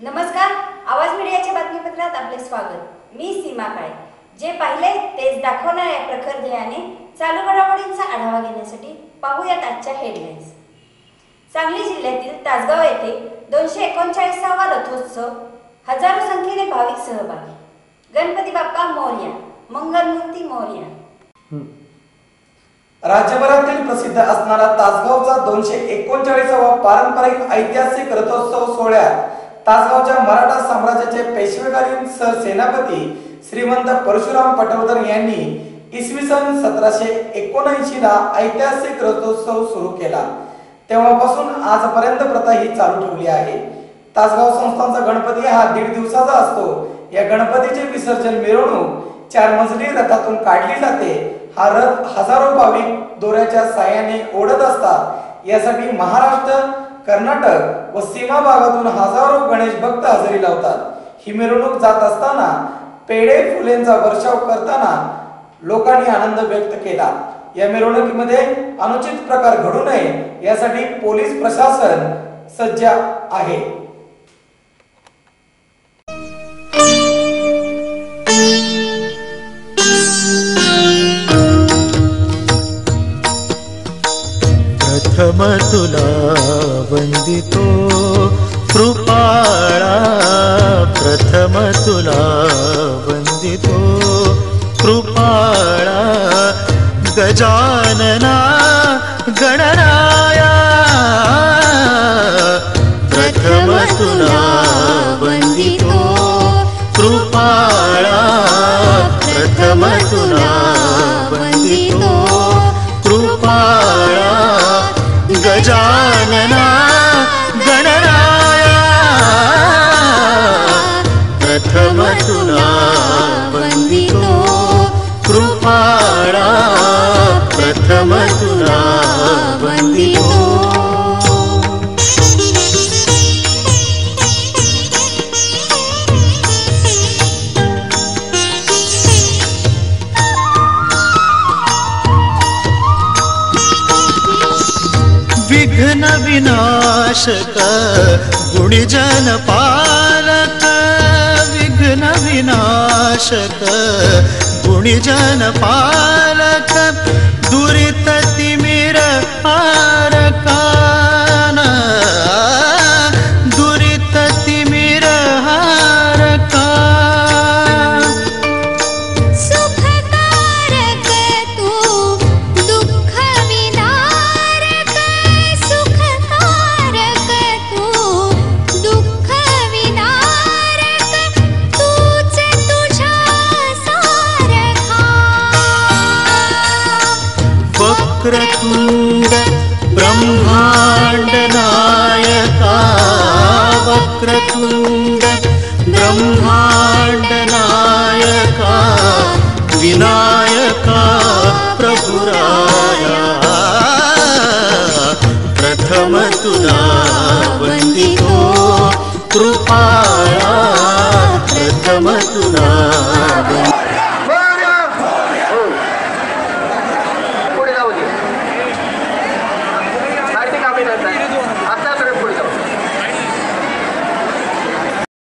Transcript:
नमस्कार आवाज मीडियाच्या बातमीपत्रात आपले स्वागत. मी सीमा काळे. जे पाहिले तेच दाखवणाऱ्या प्रखर ध्येयाने चालू घडामोडींचा आढावा घेण्यासाठी पाहूयात आजच्या हेडलाईन्स सांगली जिल्ह्यातील तासगाव येथे दोनशे एकोणचाळीसावा रथोत्सव हजारो संख्येने भाविक सहभागी. गणपती बाप्पा मौर्या मंगलमूर्ती मौर्या. राज्यभरातील प्रसिद्ध असणारा तासगावचा दोनशे एकोणचाळीसावा पारंपरिक ऐतिहासिक रथोत्सव साम्राज्याचे पेशवेकालीन सरसेनापती श्रीमंत परशुराम पटवर्धन यांनी इसवी सन सतराशे एकोणऐंशी ला ऐतिहासिक रथोत्सव सुरू केला. तेव्हापासून आजपर्यंत प्रथा ही चालू ठेवली आहे. तासगाव संस्थांचा गणपती हा दीड दिवसाचा असतो. या गणपतीचे विसर्जन मिरवणूक चार मजली रथातून काढली जाते. हा रथ हजारो भाविक दोऱ्याच्या साह्याने ओढत असतात. यासाठी महाराष्ट्र कर्नाटक व सीमा भागातून हजारो गणेश भक्त हजेरी लावतात. ही मिरवणूक जात असताना पेढे फुलेंचा वर्षाव करताना लोकांनी आनंद व्यक्त केला. या मिरवणुकीमध्ये अनुचित प्रकार घडू नये यासाठी पोलीस प्रशासन सज्ज आहे. प्रथम तुला वंदितो कृपाळा प्रथमतुला वन्दितो कृपाणा गजानना गणराया। प्रथमतुला विघ्न विनाशक गुणिजन पालक विघ्न विनाशक गुणिजन पालक वक्रतुण्ड ब्रह्माण्डनायका वक्रतुण्ड ब्रह्माण्डनायका विनायका प्रभुराया। प्रथमतुदा